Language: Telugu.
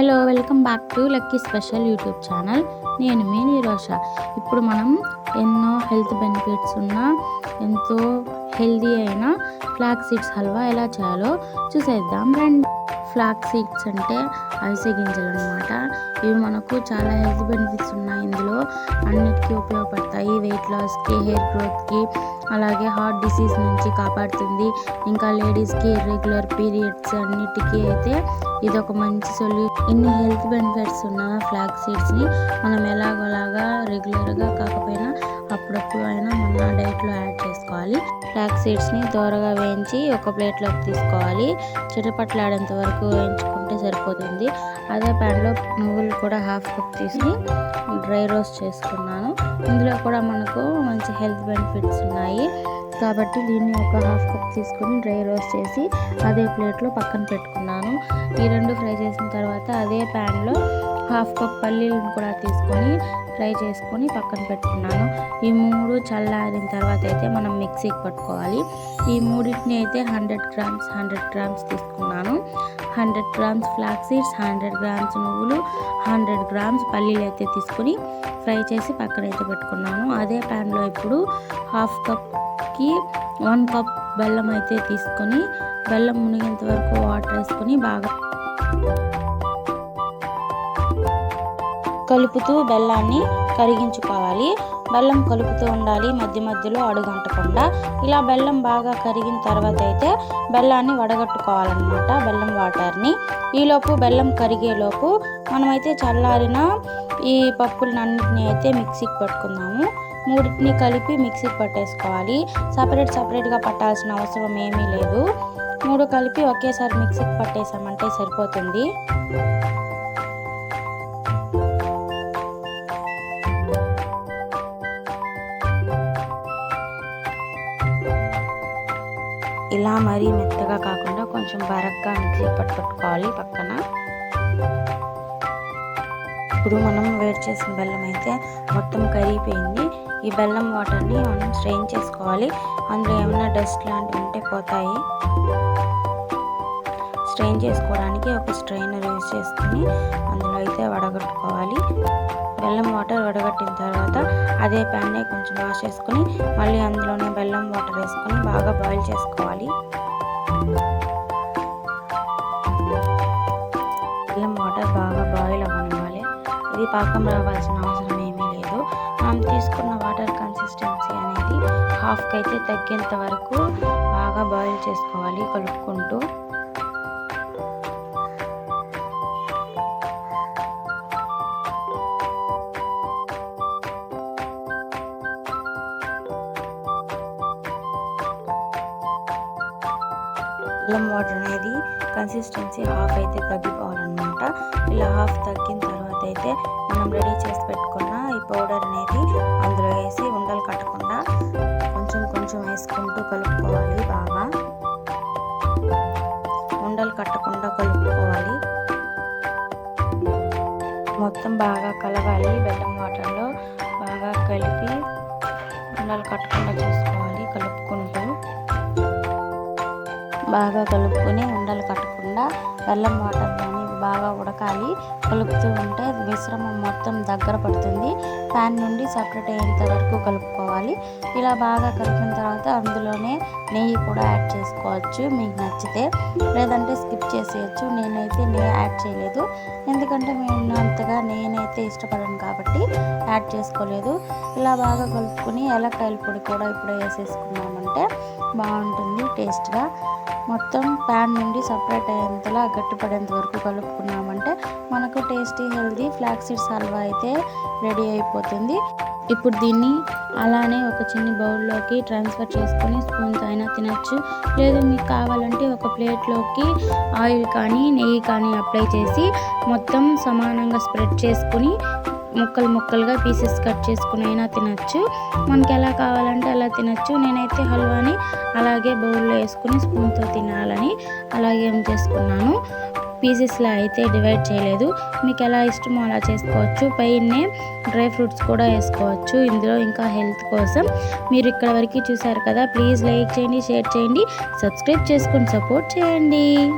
Hello welcome back to lucky special YouTube channel. నేను మీ నీరోష. ఇప్పుడు మనం ఎన్నో హెల్త్ బెనిఫిట్స్ ఉన్న ఎంతో హెల్దీ అయిన ఫ్లాక్ సీడ్స్ హల్వా ఎలా చేయాలో చూసేద్దాం. రండి ఫ్లాక్ సీడ్స్ అంటే అవిసె గింజలు అనమాట ఇవి మనకు చాలా హెల్త్ బెనిఫిట్స్ ఉన్నాయి అన్నిటికీ ఉపయోగపడతాయి. వెయిట్ లాస్కి హెయిర్ గ్రోత్కి అలాగే హార్ట్ డిసీజ్ నుంచి కాపాడుతుంది. ఇంకా లేడీస్కి రెగ్యులర్ పీరియడ్స్ అన్నిటికీ అయితే ఇది ఒక మంచి సొల్యూషన్ ఇన్ని హెల్త్ బెనిఫిట్స్ ఉన్న ఫ్లాక్ సీడ్స్ని మనం ఎలాగోలాగా రెగ్యులర్గా కాకపోయినా అప్పుడప్పుడు అయినా మన డైట్లో యాడ్ చేసుకోవాలి. ఫ్లాక్ సీడ్స్ని దూరగా వేయించి ఒక ప్లేట్లోకి తీసుకోవాలి. చిటపట్లాడేంత వరకు వేయించుకుంటే సరిపోతుంది. అదే ప్యాన్లో నువ్వులు కూడా హాఫ్ కప్ తీసుకుని డ్రై రోస్ట్ చేసుకున్నాను. ఇందులో కూడా మనకు మంచి హెల్త్ బెనిఫిట్స్ ఉన్నాయి. కాబట్టి దీన్ని ఒక హాఫ్ కప్ తీసుకొని డ్రై రోస్ట్ చేసి అదే ప్లేట్లో పక్కన పెట్టుకున్నాను. ఈ రెండు ఫ్రై చేసిన తర్వాత అదే ప్యాన్లో హాఫ్ కప్ పల్లీలను కూడా తీసుకొని ఫ్రై చేసుకొని పక్కన పెట్టుకున్నాను. ఈ మూడు చల్లారిన తర్వాత అయితే మనం మిక్సీకి పట్టుకోవాలి. ఈ మూడింటిని అయితే హండ్రెడ్ గ్రామ్స్ హండ్రెడ్ గ్రామ్స్ తీసుకున్నాను. Hundred grams flax seeds hundred grams నువ్వులు హండ్రెడ్ గ్రామ్స్ పల్లీలు అయితే తీసుకొని ఫ్రై చేసి పక్కన అయితే పెట్టుకున్నాను. అదే ప్యాన్లో ఇప్పుడు హాఫ్ కప్కి వన్ కప్ బెల్లం అయితే తీసుకొని బెల్లం మునిగేంత వరకు వాటర్ వేసుకొని బాగా కలుపుతూ బెల్లాన్ని కరిగించుకోవాలి. బెల్లం కలుపుతూ ఉండాలి. మధ్య మధ్యలో అడుగంటకుండా ఇలా బెల్లం బాగా కరిగిన తర్వాత అయితే బెల్లాన్ని వడగట్టుకోవాలన్నమాట బెల్లం వాటర్ని. ఈలోపు బెల్లం కరిగేలోపు మనమైతే చల్లారిన ఈ పప్పులన్నింటినీ అయితే మిక్సీకి పట్టుకుందాము. మూడింటిని కలిపి మిక్సీకి పట్టేసుకోవాలి. సపరేట్ సపరేట్గా పట్టాల్సిన అవసరం ఏమీ లేదు. మూడు కలిపి ఒకేసారి మిక్సీకి పట్టేసామంటే సరిపోతుంది. ఇలా మరీ మెత్తగా కాకుండా కొంచెం బరగ్గా మిక్సీ పట్టుకోవాలి పక్కన. ఇప్పుడు మనం వేడి చేసిన బెల్లం అయితే మొత్తం కరిగిపోయింది. ఈ బెల్లం వాటర్ని మనం స్ట్రెయిన్ చేసుకోవాలి. అందులో ఏమైనా డస్ట్ లాంటివి ఉంటే పోతాయి. స్ట్రెయిన్ చేసుకోవడానికి ఒక స్ట్రెయినర్ యూజ్ చేసుకుని అందులో అయితే వడగట్టుకోవాలి. బెల్లం వాటర్ వడగట్టిన తర్వాత అదే ప్యాన్నే కొంచెం వాష్ చేసుకుని మళ్ళీ అందులోనే బెల్లం పాకం రావాల్సిన అవసరం ఏమీ లేదు. మనం తీసుకున్న వాటర్ కన్సిస్టెన్సీ అనేది హాఫ్కి అయితే తగ్గేంత వరకు బాగా బాయిల్ చేసుకోవాలి కలుపుకుంటూ. అల్లం వాటర్ అనేది కన్సిస్టెన్సీ హాఫ్ అయితే తగ్గిపోవాలన్నమాట. ఇలా హాఫ్ తగ్గిన తర్వాత అయితే మనం రెడీ చేసి పెట్టుకున్న ఈ పౌడర్ అనేది అందులో వేసి ఉండలు కట్టకుండా కొంచెం కొంచెం వేసుకుంటూ కలుపుకోవాలి బాగా. ఉండలు కట్టకుండా కలుపుకోవాలి. మొత్తం బాగా కలవాలి. బెల్లం వాటర్లో బాగా కలిపి ఉండలు కట్టకుండా చూసుకోవాలి కలుపుకుంటూ. బాగా కలుపుకొని ఉండలు కట్టకుండా బెల్లం వాటర్ కానీ బాగా ఉడకాలి. కలుపుతూ ఉంటే మిశ్రమం మొత్తం దగ్గర పడుతుంది. ప్యాన్ నుండి సపరేట్ అయ్యేంత వరకు కలుపుకోవాలి. ఇలా బాగా కలిపిన తర్వాత అందులోనే నెయ్యి కూడా యాడ్ చేసుకోవచ్చు. మీకు నచ్చితే లేదంటే స్కిప్ చేసేయచ్చు. నేనైతే నెయ్యి యాడ్ చేయలేదు. ఎందుకంటే నేను అంతగా నేనైతే ఇష్టపడను కాబట్టి యాడ్ చేసుకోలేదు. ఇలా బాగా కలుపుకొని ఎలక్కాయల పొడి కూడా ఇప్పుడు వేసేసుకున్నామంటే బాగుంటుంది టేస్ట్గా. మొత్తం ప్యాన్ నుండి సపరేట్ అయ్యేంతలా గట్టిపడేంత వరకు కలుపుకున్నామంటే మనకు tasty healthy flax seeds halwa అయితే రెడీ అయిపోతుంది. ఇప్పుడు దీన్ని అలానే ఒక చిన్న బౌల్లోకి ట్రాన్స్ఫర్ చేసుకొని స్పూన్తో అయినా తినచ్చు. లేదు మీకు కావాలంటే ఒక ప్లేట్లోకి ఆయిల్ కానీ నెయ్యి కానీ అప్లై చేసి మొత్తం సమానంగా స్ప్రెడ్ చేసుకుని ముక్కలు ముక్కలుగా పీసెస్ కట్ చేసుకుని అయినా తినచ్చు. మనకి ఎలా కావాలంటే అలా తినచ్చు. నేనైతే హల్వాని అలాగే బౌల్లో వేసుకుని స్పూన్తో తినాలని అలాగే ఏం చేసుకున్నాను. పీసెస్లో అయితే డివైడ్ చేయలేదు. మీకు ఎలా ఇష్టమో అలా చేసుకోవచ్చు. పైనే డ్రై ఫ్రూట్స్ కూడా వేసుకోవచ్చు. ఇందులో ఇంకా హెల్త్ కోసం మీరు ఇక్కడ వరకు చూసారు కదా. ప్లీజ్ లైక్ చేయండి షేర్ చేయండి సబ్స్క్రైబ్ చేసుకొని సపోర్ట్ చేయండి.